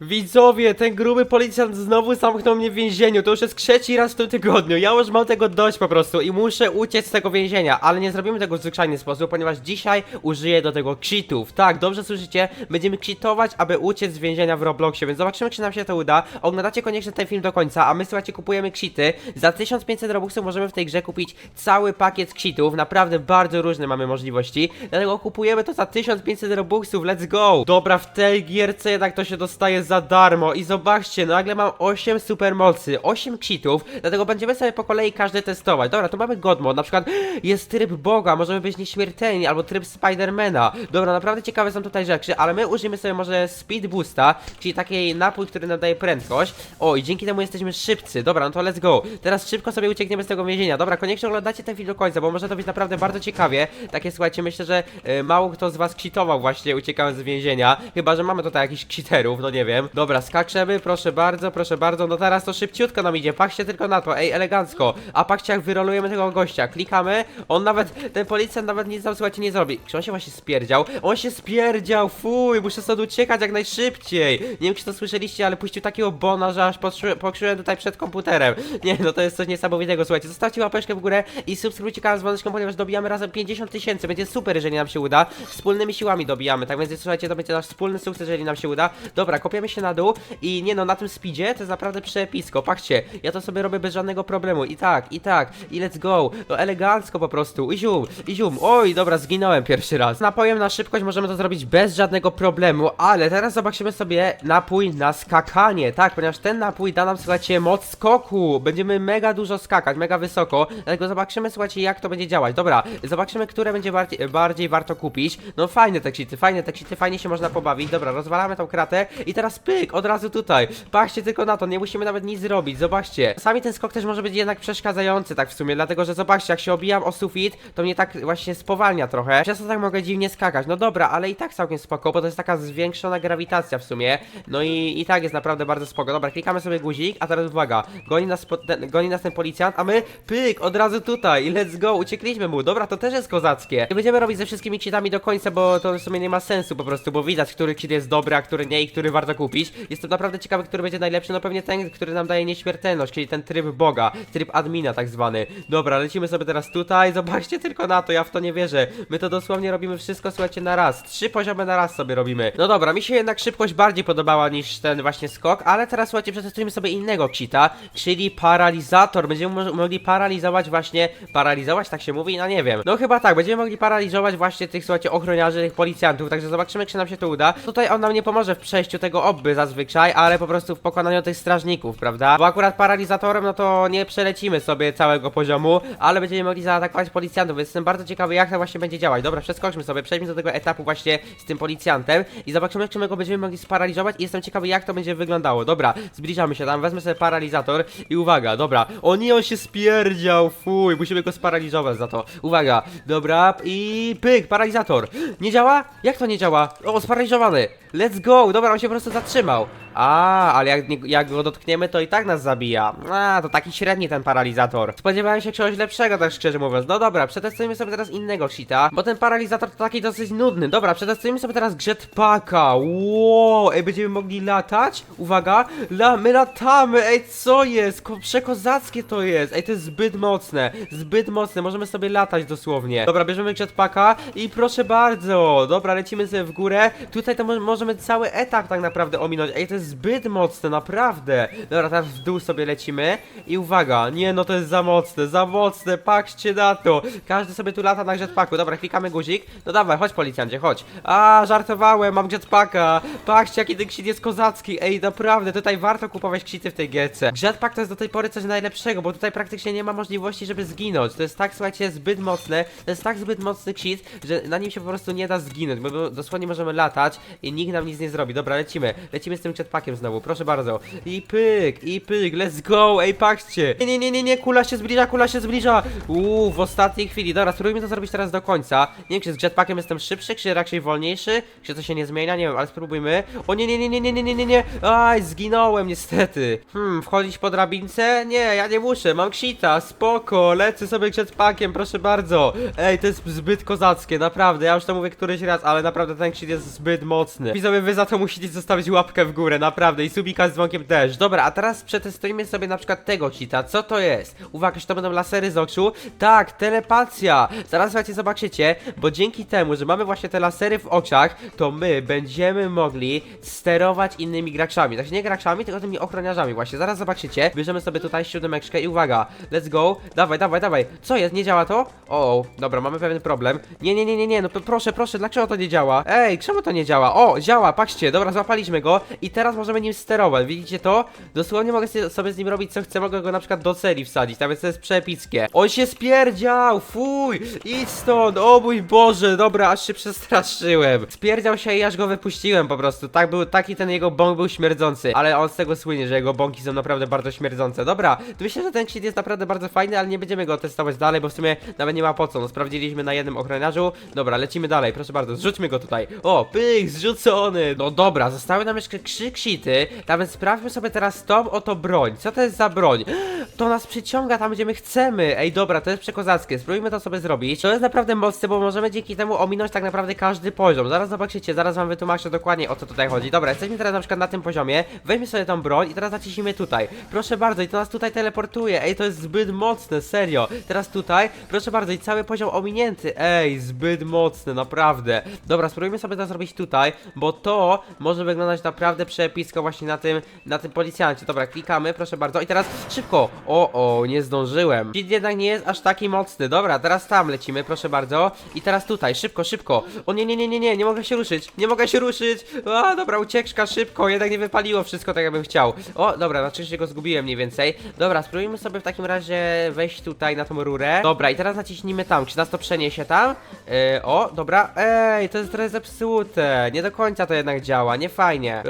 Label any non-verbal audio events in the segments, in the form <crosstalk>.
Widzowie, ten gruby policjant znowu zamknął mnie w więzieniu. To już jest trzeci raz w tym tygodniu. Ja już mam tego dość po prostu i muszę uciec z tego więzienia, ale nie zrobimy tego w zwyczajny sposób, ponieważ dzisiaj użyję do tego cheatów. Tak, dobrze słyszycie? Będziemy cheatować, aby uciec z więzienia w Robloxie, więc zobaczymy, czy nam się to uda. Oglądacie koniecznie ten film do końca, a my słuchajcie, kupujemy cheaty. Za 1500 robuxów możemy w tej grze kupić cały pakiet cheatów. Naprawdę bardzo różne mamy możliwości. Dlatego kupujemy to za 1500 robuxów. Let's go! Dobra, w tej gierce jednak to się dostaje za darmo i zobaczcie, nagle mam 8 supermocy, 8 cheatów, dlatego będziemy sobie po kolei każdy testować. Dobra, tu mamy God Mode, na przykład jest tryb Boga, możemy być nieśmiertelni, albo tryb Spidermana. Dobra, naprawdę ciekawe są tutaj rzeczy, ale my użyjemy sobie może Speed Boosta, czyli taki napój, który nam daje prędkość. O, i dzięki temu jesteśmy szybcy. Dobra, no to let's go. Teraz szybko sobie uciekniemy z tego więzienia. Dobra, koniecznie oglądacie ten film do końca, bo może to być naprawdę bardzo ciekawie. Takie słuchajcie, myślę, że e, mało kto z was cheatował właśnie uciekając z więzienia. Chyba, że mamy tutaj jakichś cheaterów, no nie wiem. Dobra, skaczemy, proszę bardzo, proszę bardzo. No teraz to szybciutko nam idzie. Patrzcie tylko na to, ej, elegancko. A patrzcie jak wyrolujemy tego gościa. Klikamy, on nawet, ten policjant nawet nic tam słuchajcie nie zrobi. Czy on się właśnie spierdział? On się spierdział, fuj, muszę stąd uciekać jak najszybciej. Nie wiem, czy to słyszeliście, ale puścił takiego bona, że aż pokrzyłem- tutaj przed komputerem. <laughs> Nie, no to jest coś niesamowitego, słuchajcie. Zostawcie łapeczkę w górę i subskrybujcie kanał z dzwoneczką, ponieważ dobijamy razem 50 tysięcy. Będzie super, jeżeli nam się uda. Wspólnymi siłami dobijamy, tak więc słuchajcie, to będzie nasz wspólny sukces, jeżeli nam się uda. Dobra, kopiemy się na dół i nie no, na tym speedzie to jest naprawdę przepisko. Patrzcie, ja to sobie robię bez żadnego problemu. I tak, i tak, i let's go. No elegancko po prostu. I zium, i zium. Oj, dobra, zginąłem pierwszy raz. Napojem na szybkość możemy to zrobić bez żadnego problemu, ale teraz zobaczymy sobie napój na skakanie. Tak, ponieważ ten napój da nam, słuchajcie, moc skoku. Będziemy mega dużo skakać, mega wysoko. Dlatego zobaczymy, słuchajcie, jak to będzie działać. Dobra, zobaczymy, które będzie bardziej, bardziej warto kupić. No fajne te ksity, fajne te ksity, fajnie się można pobawić. Dobra, rozwalamy tą kratę i teraz pyk, od razu tutaj. Patrzcie tylko na to, nie musimy nawet nic zrobić, zobaczcie. Sami ten skok też może być jednak przeszkadzający, tak w sumie, dlatego że zobaczcie, jak się obijam o sufit, to mnie tak właśnie spowalnia trochę. Przez to tak mogę dziwnie skakać. No dobra, ale i tak całkiem spoko, bo to jest taka zwiększona grawitacja w sumie. No i, i tak jest naprawdę bardzo spoko. Dobra, klikamy sobie guzik, a teraz uwaga, goni nas, ten, goni nas ten policjant, a my pyk, od razu tutaj, let's go, uciekliśmy mu. Dobra, to też jest kozackie. Nie będziemy robić ze wszystkimi cheatami do końca, bo to w sumie nie ma sensu po prostu, bo widać, który cheat jest dobry, a który nie i który warto kupić. Jestem naprawdę ciekawy, który będzie najlepszy, no pewnie ten, który nam daje nieśmiertelność, czyli ten tryb Boga, tryb admina tak zwany. Dobra, lecimy sobie teraz tutaj, zobaczcie tylko na to, ja w to nie wierzę. My to dosłownie robimy wszystko, słuchajcie, na raz. Trzy poziomy na raz sobie robimy. No dobra, mi się jednak szybkość bardziej podobała niż ten właśnie skok, ale teraz słuchajcie, przetestujemy sobie innego cheata, czyli paralizator. Będziemy mo mogli paralizować właśnie, paralizować tak się mówi? No nie wiem. No chyba tak, będziemy mogli paralizować właśnie tych, słuchajcie, ochroniarzy, tych policjantów, także zobaczymy, czy nam się to uda. Tutaj on nam nie pomoże w przejściu tego obby zazwyczaj, ale po prostu w pokonaniu tych strażników, prawda? Bo akurat paralizatorem, no to nie przelecimy sobie całego poziomu, ale będziemy mogli zaatakować policjantów, więc jestem bardzo ciekawy, jak to właśnie będzie działać. Dobra, przeskoczmy sobie, przejdźmy do tego etapu właśnie z tym policjantem i zobaczymy, czy my go będziemy mogli sparaliżować i jestem ciekawy, jak to będzie wyglądało. Dobra, zbliżamy się tam, wezmę sobie paralizator i uwaga, dobra. O nie, on się spierdział, fuj, musimy go sparaliżować za to. Uwaga, dobra, i pyk, paralizator. Nie działa? Jak to nie działa? O, sparaliżowany. Let's go, dobra, on się po prostu zatrzymał. A, ale jak, jak go dotkniemy, to i tak nas zabija. A, to taki średni ten paralizator. Spodziewałem się czegoś lepszego, tak szczerze mówiąc. No dobra, przetestujmy sobie teraz innego cheata, bo ten paralizator to taki dosyć nudny. Dobra, przetestujmy sobie teraz jetpacka. Wow, ej, będziemy mogli latać? Uwaga, la, my latamy, ej, co jest? Ko przekozackie to jest. Ej, to jest zbyt mocne, zbyt mocne, możemy sobie latać dosłownie. Dobra, bierzemy jetpacka i proszę bardzo. Dobra, lecimy sobie w górę. Tutaj to mo możemy cały etap tak naprawdę ominąć. Ej, to jest zbyt mocne, naprawdę. Dobra, teraz w dół sobie lecimy i uwaga, nie no to jest za mocne, za mocne, patrzcie na to. Każdy sobie tu lata na jetpacku. Dobra, klikamy guzik. No dawaj, chodź policjancie, chodź. A, żartowałem, mam jetpacka. Patrzcie, jaki ten ksit jest kozacki. Ej, naprawdę, tutaj warto kupować ksity w tej gierce. Jetpack to jest do tej pory coś najlepszego, bo tutaj praktycznie nie ma możliwości, żeby zginąć. To jest tak, słuchajcie, zbyt mocne. To jest tak zbyt mocny ksit, że na nim się po prostu nie da zginąć, bo dosłownie możemy latać i nikt nam nic nie zrobi. Dobra, lecimy. Lecimy z tym jetpackiem znowu, proszę bardzo. I pyk, i pyk, let's go, ej, patrzcie. Nie, nie, nie, nie, nie, kula się zbliża, kula się zbliża. Uuu, w ostatniej chwili. Dobra, spróbujmy to zrobić teraz do końca. Nie wiem, czy z jetpackiem jestem szybszy, czy raczej wolniejszy, czy to się nie zmienia, nie wiem, ale spróbujmy. O nie, nie, nie, nie, nie, nie, nie, nie, nie. Aj, zginąłem niestety. Hmm, wchodzić po drabince? Nie, ja nie muszę, mam ksita, spoko, lecę sobie jetpackiem, proszę bardzo. Ej, to jest zbyt kozackie, naprawdę, ja już to mówię któryś raz, ale naprawdę ten ksit jest zbyt mocny. Widzowie, wy za to musicie zostawić łapkę w górę, naprawdę, i subika z dzwonkiem też. Dobra, a teraz przetestujmy sobie na przykład tego cheata, co to jest? Uwaga, czy to będą lasery z oczu? Tak, telepatia! Zaraz słuchajcie, zobaczycie, bo dzięki temu, że mamy właśnie te lasery w oczach, to my będziemy mogli sterować innymi graczami. Znaczy nie graczami, tylko tymi ochroniarzami właśnie. Zaraz zobaczycie, bierzemy sobie tutaj siódemeczkę i uwaga, let's go, dawaj, dawaj, dawaj. Co jest, nie działa to? O, dobra, mamy pewien problem. Nie, nie, nie, nie, nie, no proszę, proszę, dlaczego to nie działa? Ej, czemu to nie działa? O, działa, patrzcie, dobra, złapaliśmy go i teraz możemy nim sterować, widzicie to? Dosłownie mogę sobie- z nim robić co chcę, mogę go na przykład do serii wsadzić, nawet to jest przepickie. On się spierdział, fuj, idź stąd, o mój Boże, dobra, aż się przestraszyłem. Spierdział się i aż go wypuściłem po prostu, tak był, taki ten jego bąk był śmierdzący, ale on z tego słynie, że jego bąki są naprawdę bardzo śmierdzące. Dobra, to myślę, że ten cheat jest naprawdę bardzo fajny, ale nie będziemy go testować dalej, bo w sumie nawet nie ma po co, no sprawdziliśmy na jednym ochroniarzu. Dobra, lecimy dalej, proszę bardzo, zrzućmy go tutaj. O, pyk, zrzucony. No dobra, zostały nam jeszcze trzy ksity, nawet sprawdźmy sobie teraz tą oto broń. Co to jest za broń? To nas przyciąga tam, gdzie my chcemy. Ej, dobra, to jest przekozackie, spróbujmy to sobie zrobić. To jest naprawdę mocne, bo możemy dzięki temu ominąć tak naprawdę każdy poziom. Zaraz zobaczycie, zaraz wam wytłumaczę dokładnie o co tutaj chodzi. Dobra, jesteśmy teraz na przykład na tym poziomie, weźmy sobie tą broń i teraz naciśnijmy tutaj. Proszę bardzo, i to nas tutaj teleportuje. Ej, to jest zbyt mocne, serio. Teraz tutaj, proszę bardzo, i cały poziom ominięty. Ej, zbyt mocne, naprawdę. Dobra, spróbujmy sobie to zrobić tutaj, bo to może wyglądać naprawdę przepisko właśnie na tym, na tym policjancie. Dobra, klikamy, proszę bardzo. I teraz szybko. O, o, nie zdążyłem. Cheat jednak nie jest aż taki mocny. Dobra, teraz tam lecimy, proszę bardzo. I teraz tutaj, szybko, szybko. O nie, nie, nie, nie, nie, nie mogę się ruszyć. Nie mogę się ruszyć. A, dobra, ucieczka, szybko. Jednak nie wypaliło wszystko tak, jakbym chciał. O, dobra, na szczęście go zgubiłem mniej więcej. Dobra, spróbujmy sobie w takim razie wejść tutaj na tą rurę. Dobra, i teraz naciśnijmy tam. Czy nas to przeniesie tam? Yy, o, dobra. Ej, to jest trochę zepsute. Nie do końca to jednak działa, nie fajnie.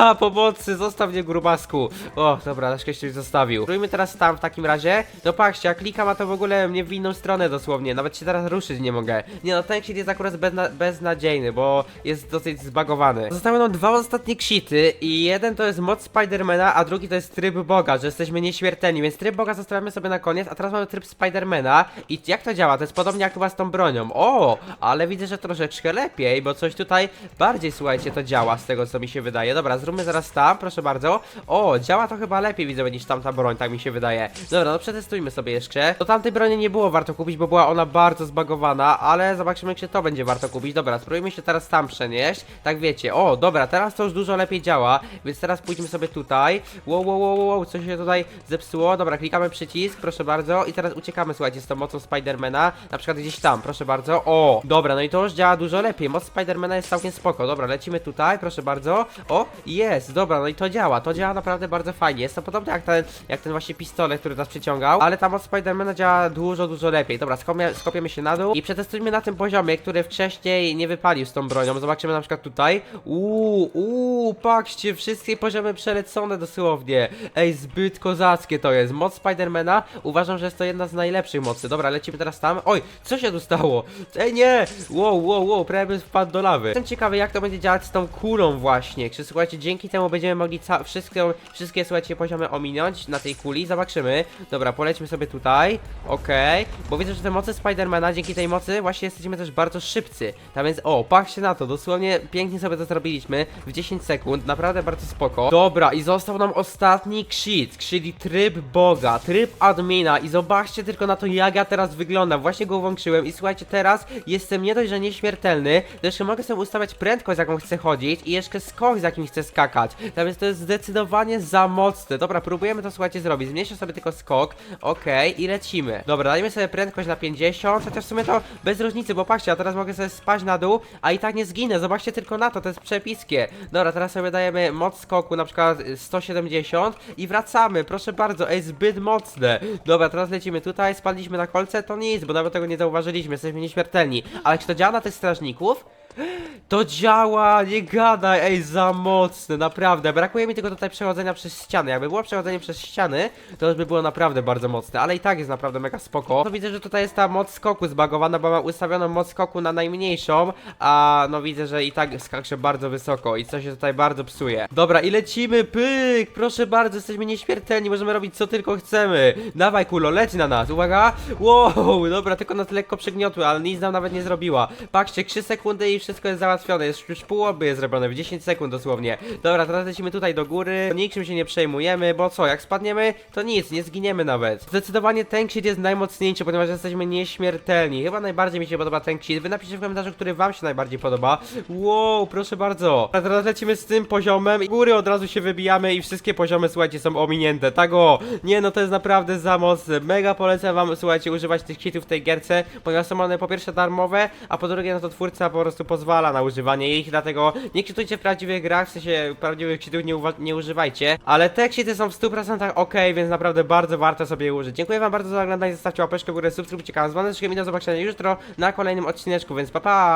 Aha, pomocy, zostaw mnie grubasku. O, dobra, na szczęście już zostawił. Spróbujmy teraz tam w takim razie. No patrzcie, ja klikam, a to w ogóle mnie w inną stronę dosłownie. Nawet się teraz ruszyć nie mogę. Nie no, ten ksit jest akurat bezna beznadziejny, bo jest dosyć zbagowany. Zostały nam dwa ostatnie ksity i jeden to jest moc Spidermana, a drugi to jest tryb Boga, że jesteśmy nieśmiertelni, więc tryb Boga zostawiamy sobie na koniec, a teraz mamy tryb Spidermana i jak to działa? To jest podobnie jak chyba z tą bronią. O, ale widzę, że troszeczkę lepiej, bo coś tutaj bardziej, słuchajcie, to działa z tego, co mi się wydaje. Dobra, zróbmy zaraz tam, proszę bardzo. O, działa to chyba lepiej, widzę, niż tamta broń, tak mi się wydaje. Dobra, no przetestujmy sobie jeszcze. Do tamtej broni nie było warto kupić, bo była ona bardzo zbagowana, ale zobaczymy, czy to będzie warto kupić. Dobra, spróbujmy się teraz tam przenieść. Tak wiecie, o, dobra, teraz to już dużo lepiej działa, więc teraz pójdźmy sobie tutaj. Wow, wow, wow, wow, coś się tutaj zepsuło. Dobra, klikamy przycisk, proszę bardzo. I teraz uciekamy, słuchajcie, z tą mocą Spidermana. Na przykład gdzieś tam, proszę bardzo. O, dobra, no i to już działa dużo lepiej. Moc Spidermana jest całkiem spoko. Dobra, lecimy tutaj, proszę bardzo. O, jest, dobra, no i to działa. To działa naprawdę bardzo fajnie. Jest to podobnie jak ten, jak ten właśnie pistolet, który nas przyciągał, ale ta moc Spidermana działa dużo, dużo lepiej. Dobra, skopie, skopiemy się na dół i przetestujmy na tym poziomie, który wcześniej nie wypalił z tą bronią. Zobaczymy na przykład tutaj. Uuu, uuu, patrzcie, wszystkie poziomy przelecone dosłownie. Ej, zbyt kozackie to jest. Moc Spidermana uważam, że jest to jedna z najlepszych mocy. Dobra, lecimy teraz tam. Oj, co się tu stało? Ej, nie! Wow, wow, wow, prawie bym wpadł do lawy. Jestem ciekawy, jak to będzie działać z tą kulą właśnie. Czy słuchajcie, dzięki temu będziemy mogli wszystkie, wszystkie, słuchajcie, poziomy ominąć na tej kuli. Zobaczymy. Dobra, polećmy sobie tutaj. Okej. Bo widzę, że te moce Spidermana, dzięki tej mocy właśnie jesteśmy też bardzo szybcy. Tam więc, o, patrzcie na to, dosłownie pięknie sobie to zrobiliśmy w 10 sekund, naprawdę bardzo spoko. Dobra, i został nam ostatni krzit, czyli tryb Boga, tryb admina i zobaczcie tylko na to, jak ja teraz wyglądam. Właśnie go włączyłem i słuchajcie, teraz jestem nie dość, że nieśmiertelny, to jeszcze mogę sobie ustawiać prędkość, jaką chcę chodzić i jeszcze skok, z jakim chcę skakać. Tak więc to jest zdecydowanie za mocne. Dobra, próbujemy to, słuchajcie, zrobić. Zmniejszę sobie tylko skok, okej, i lecimy. Dobra, dajmy sobie prędkość na 50, chociaż w sumie to bez różnicy, bo patrzcie, ja teraz mogę sobie spaść na dół, a i tak nie zginę. Zobaczcie tylko na to, to jest przepiskie. Dobra, teraz sobie dajemy moc skoku, na przykład y, 170 i wracamy, proszę bardzo, ej, zbyt mocne. Dobra, teraz lecimy tutaj, spadliśmy na kolce, to nic, bo nawet tego nie zauważyliśmy, jesteśmy nieśmiertelni. Ale czy to działa na tych strażników? To działa, nie gadaj, ej, za mocne, naprawdę. Brakuje mi tylko tutaj przechodzenia przez ściany. Jakby było przechodzenie przez ściany, to już by było naprawdę bardzo mocne, ale i tak jest naprawdę mega spoko. To widzę, że tutaj jest ta moc skoku zbagowana, bo mam ustawioną moc skoku na najmniejszą, a no widzę, że i tak skacze bardzo wysoko i co się tutaj bardzo psuje. Dobra, i lecimy, pyk, proszę bardzo, jesteśmy nieśmiertelni, możemy robić co tylko chcemy. Dawaj, kulo, leć na nas, uwaga. Wow, dobra, tylko nas lekko przygniotły, ale nic nam nawet nie zrobiła. Patrzcie, 3 sekundy i wszystko jest załatwione, jest już pół jest zrobione w 10 sekund dosłownie. Dobra, teraz lecimy tutaj do góry, niczym się nie przejmujemy, bo co, jak spadniemy, to nic, nie zginiemy nawet. Zdecydowanie ten kit jest najmocniejszy, ponieważ jesteśmy nieśmiertelni. Chyba najbardziej mi się podoba ten kit. Wy napiszcie w komentarzu, który wam się najbardziej podoba. Wow, proszę bardzo. A teraz lecimy z tym poziomem, góry od razu się wybijamy i wszystkie poziomy, słuchajcie, są ominięte. Tak o, nie no, to jest naprawdę za mocne. Mega polecam wam, słuchajcie, używać tych kitów w tej gierce, ponieważ są one po pierwsze darmowe, a po drugie, no to twórca po prostu pozwala na używanie ich, dlatego nie kitujcie w prawdziwych grach, w sensie prawdziwych kitów nie, nie używajcie, ale te kity są w 100% ok, więc naprawdę bardzo warto sobie je użyć. Dziękuję wam bardzo za oglądanie, zostawcie łapeczkę w górę, subskrybujcie kanał dzwoneczkiem i do zobaczenia jutro na kolejnym odcineczku, więc pa pa!